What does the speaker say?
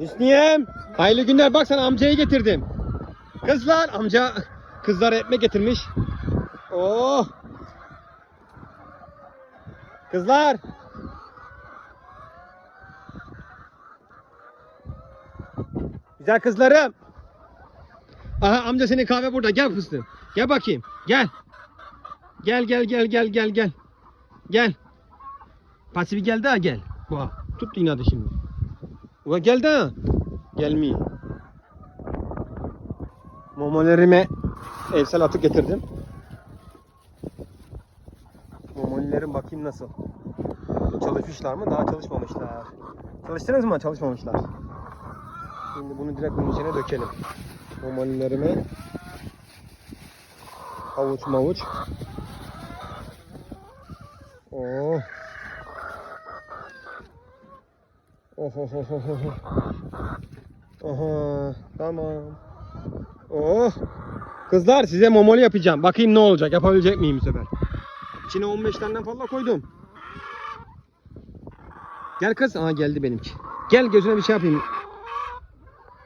Hüsniyem. Hayırlı günler. Bak sana amcayı getirdim. Kızlar amca kızlara ekmek getirmiş. Oh. Kızlar. Güzel kızlarım. Aha amca senin kahve burada. Gel fıstığım. Gel bakayım. Gel. Gel gel gel gel gel gel. Gel. Pasifi geldi ha gel. Bak tut inadı şimdi. Ula geldi ha. Gelmiyor. Momolerime evsel atık getirdim. Momolilerim bakayım nasıl. Çalışmışlar mı? Daha çalışmamışlar. Çalıştınız mı? Çalışmamışlar. Şimdi bunu direkt bunun içine dökelim. Momolilerime havuç mavuç. Oh. Oh oh oh oh oh. Aha, tamam. Oh. Kızlar size momoli yapacağım. Bakayım ne olacak. Yapabilecek miyim bu sefer? İçine 15 tane fazla koydum. Gel kız. Aha geldi benimki. Gel gözüne bir şey yapayım.